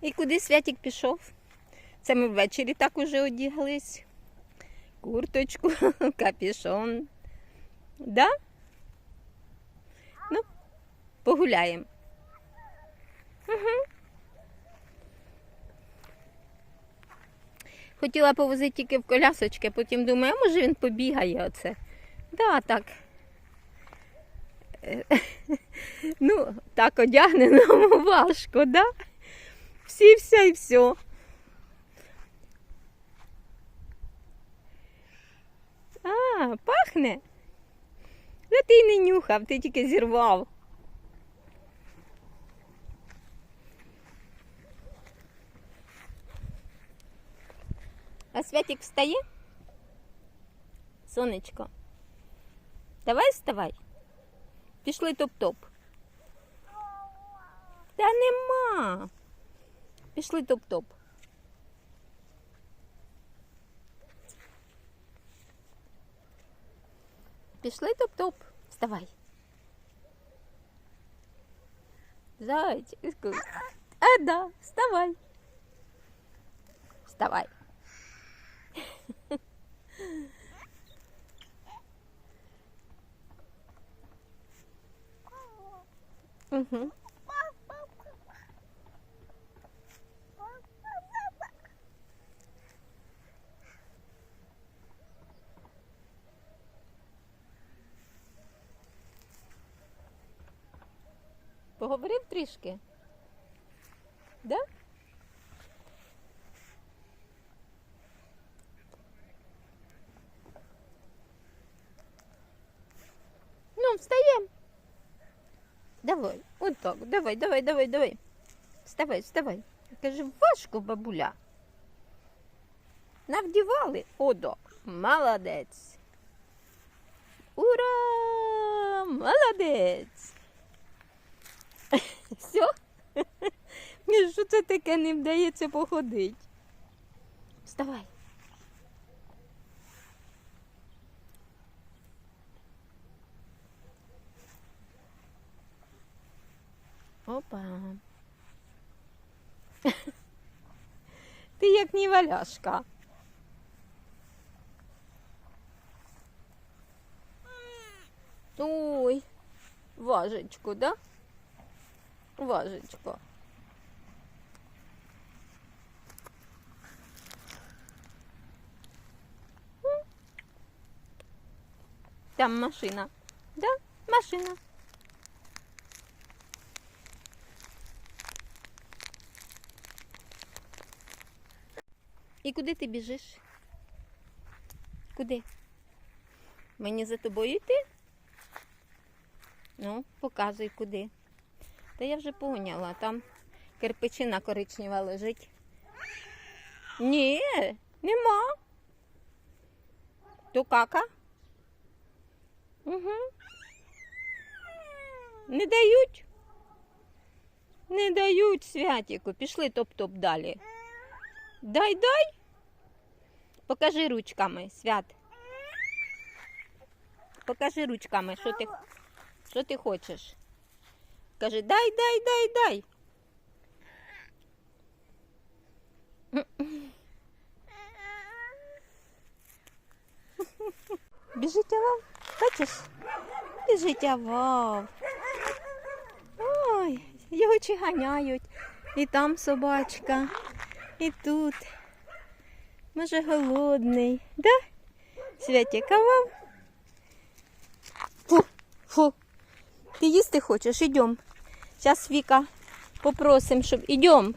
І куди Святік пішов? Це ми ввечері так уже одяглись. Курточку, капюшон. Да? Ну, погуляємо. Угу. Хотіла повозити тільки в колясочки, потім думаю, а може він побігає оце. Да, так. Е, Ну, так одягненому важко, да? Всі, все і все. А, пахне. Да ти й не нюхав, ти тільки зірвав. А Святик встає? Сонечко. Давай вставай. Пішли топ-топ. Пішли топ-топ. Пішли топ-топ. Вставай. Зайчику. А, да, вставай. Вставай. Угу. Поговорив трішки? Да? Ну, встаємо. Давай, от так, давай, давай, давай, давай. Вставай, вставай. Каже, важко, бабуля. Навдівали? Одо, молодець. Ура! Молодець. Все? Що це таке не вдається походити? Вставай. Опа. Ти як ніваляшка. Ой, важечко, да? Важечко. Там машина. Да, машина. І куди ти біжиш? Куди? Мені за тобою йти? Ну, показуй куди. Та я вже поняла, там кирпичина коричнева лежить. Ні, нема. То кака? Угу. Не дають. Не дають святіку. Пішли топ-топ далі. Дай, дай. Покажи ручками, свят. Покажи ручками, що ти, що ти хочеш. Каже, дай, дай, дай, дай. Біжить вов, бачиш? Біжить вов. Ой, його чиганяють. І там собачка, і тут. Може голодний, да? Святіка вов. Фу, фу. Ти їсти хочеш? Ідем. Зараз Віка попросим, щоб ідем.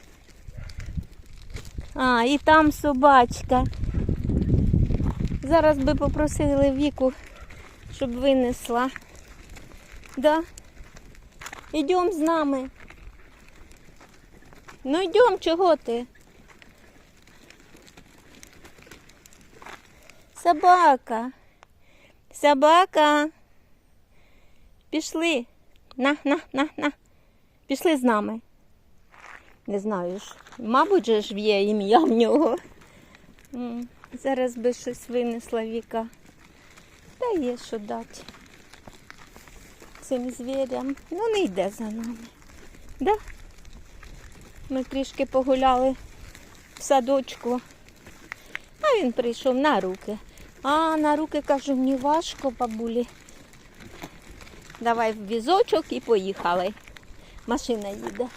А, і там собачка. Зараз би попросили Віку, щоб винесла. Да? Ідем з нами. Ну йдем, чого ти? Собака. Собака. Пішли. На, на, на, на. Пішли з нами. Не знаю ж. Мабуть, же ж є ім'я в нього. Зараз би щось винесла Віка. Та є що дати цим звірям. Ну не йде за нами. Да? Ми трішки погуляли в садочку. А він прийшов на руки. А, на руки кажу, мені важко, бабулі. Давай в візочок і поїхали. Машина їде.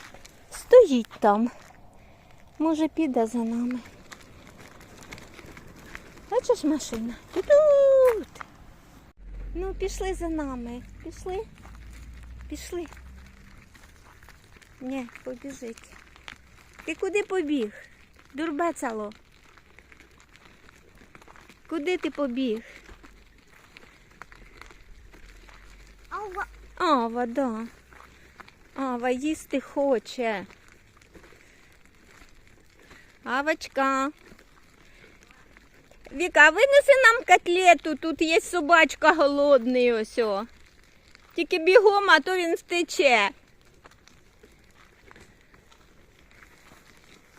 Стоїть там. Може, піде за нами. Бачиш машина? Тут. Ну, пішли за нами. Пішли. Пішли. Ні, побіжить. Ти куди побіг? Дурбецало. Куди ти побіг? Ава. Ава, да. Ава їсти хоче. Авочка. Віка, винеси нам котлету, тут є собачка голодний ось. о. Тільки бігом, а то він втече.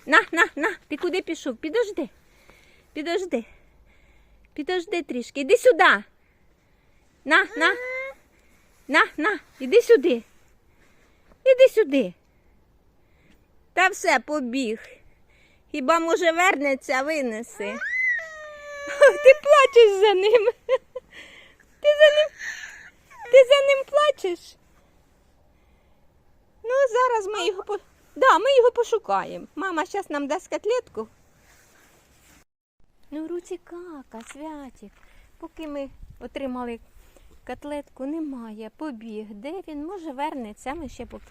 На, на, на, ти куди пішов? Підожди. Підожди. Підожди трішки. Іди сюди. На, на. На, на, іди сюди. Іди сюди. Та все, побіг. Хіба може вернеться, винеси. Ти плачеш за ним. Ти за ним. Ти за ним плачеш. Ну, зараз ми його по... да, ми його пошукаємо. Мама зараз нам дасть котлетку. Ну, руці кака, святик. Поки ми отримали котлетку, немає. Побіг. Де він? Може вернеться, ми ще поки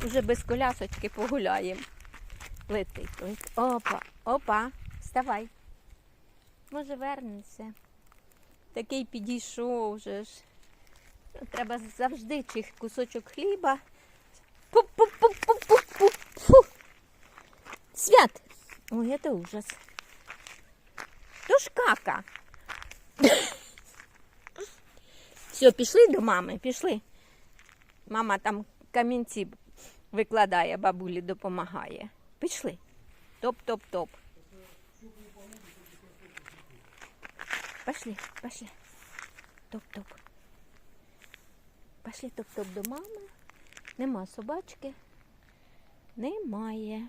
вже без колясочки погуляємо. Летить, летить. Опа, опа, вставай. Може вернеться. Такий підійшов вже ж. Треба завжди чих кусочок хліба. Пу-пу-пу-пу-пу-пу. Фу. Свят. Ой, це ужас. То ж кака. Все, пішли до мами, пішли. Мама там камінці викладає, бабулі допомагає. Пішли. Топ-топ-топ. Пошли, пошли. Топ-топ. Пошли топ-топ до мами. Нема собачки. Немає.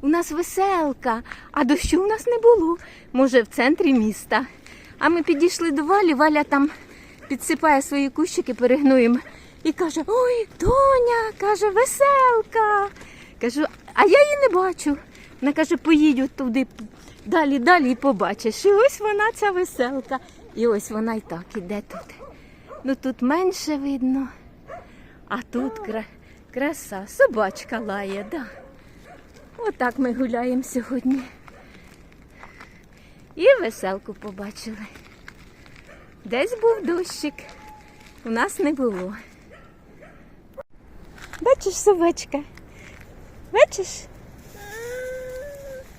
У нас веселка, а дощу у нас не було. Може, в центрі міста. А ми підійшли до Валі, Валя там підсипає свої кущики, перегнуємо. І каже: Ой, доня, каже, веселка. Кажу, а я її не бачу. Вона каже, поїдь туди далі, далі і побачиш. І ось вона ця веселка. І ось вона і так іде тут. Ну тут менше видно, а тут кра... краса. Собачка лає, да. Отак ми гуляємо сьогодні. І веселку побачили. Десь був дощик. У нас не було. Бачиш, собачка? Бачиш?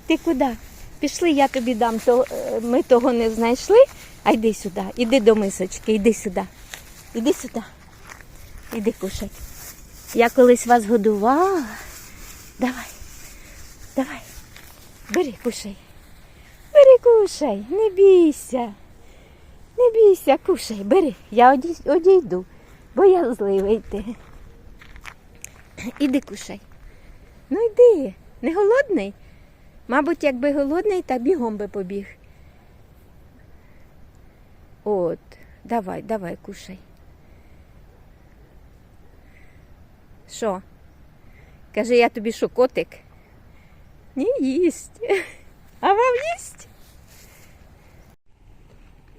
Ти куди? Пішли, я тобі дам, то е, ми того не знайшли. А йди сюди, іди до мисочки, іди сюди. Іди сюди. Іди кушай. Я колись вас годувала. Давай. Давай. Бери, кушай. Бери, кушай, не бійся. Не бійся, кушай, бери. Я одійду, бо я зливий ти. Іди кушай. Ну йди, не голодний? Мабуть, якби голодний, та бігом би побіг. От, давай, давай, кушай. Що? Каже, я тобі що, котик? Ні, їсть. А вам їсть?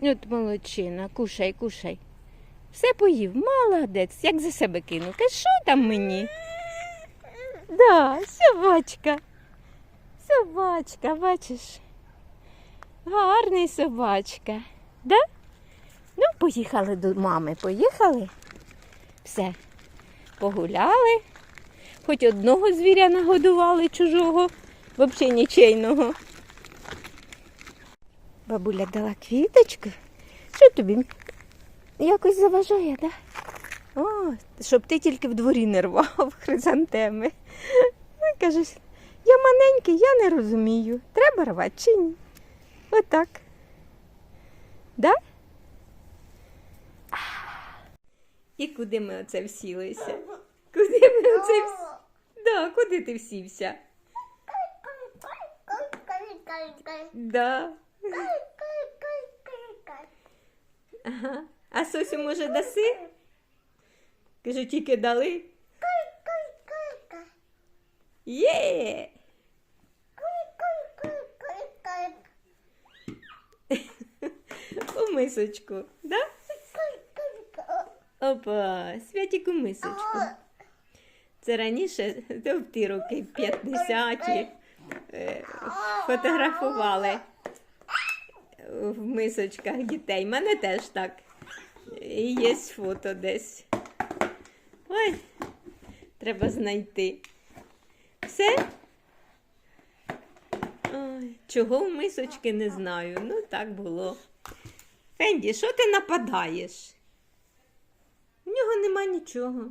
От молодчина, кушай, кушай. Все поїв, молодець, як за себе кинув. Каже, що там мені? Да, собачка. Собачка, бачиш? Гарний собачка. Да? Ну, поїхали до мами, поїхали. Все. Погуляли. Хоч одного звіря нагодували чужого, взагалі нічейного. Бабуля дала квіточку. Що тобі? Якось заважає, так? Да? О, щоб ти тільки в дворі не рвав хризантеми. Ну, Кажеш, я маленький, я не розумію. Треба рвати чи ні? Отак. Да? І куди ми оце всілися? Куди ми оце всі... Да, куди ти всівся? Да. Ага. А Сосю, може, даси? Кажу, тільки дали. Є! У мисочку, да? Опа, святік у мисочку. Це раніше, то в ті роки 50-ті, е, фотографували в мисочках дітей. Мене теж так. І Є фото десь. Ой, треба знайти. Все? Ой, чого в мисочки не знаю. Ну, так було. Фенді, що ти нападаєш? В нього нема нічого.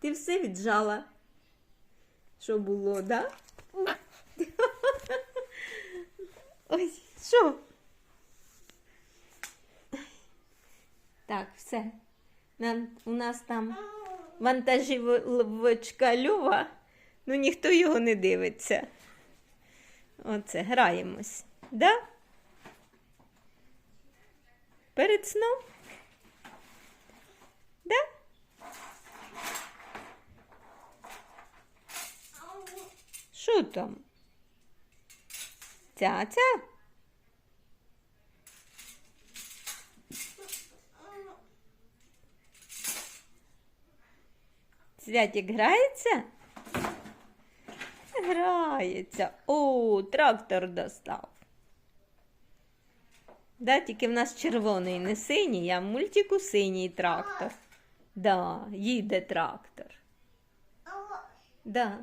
Ти все віджала. Що було, да? Ой, що? Так, все. У нас там вантажівочка Льова, ну ніхто його не дивиться. Оце, граємось. Да? Перед сном? Да? Що там? Ця-ця? Святик грається? Грається. О, трактор достав. Да, тільки в нас червоний, не синій, а в мультику синій трактор. Да, їде трактор. Да,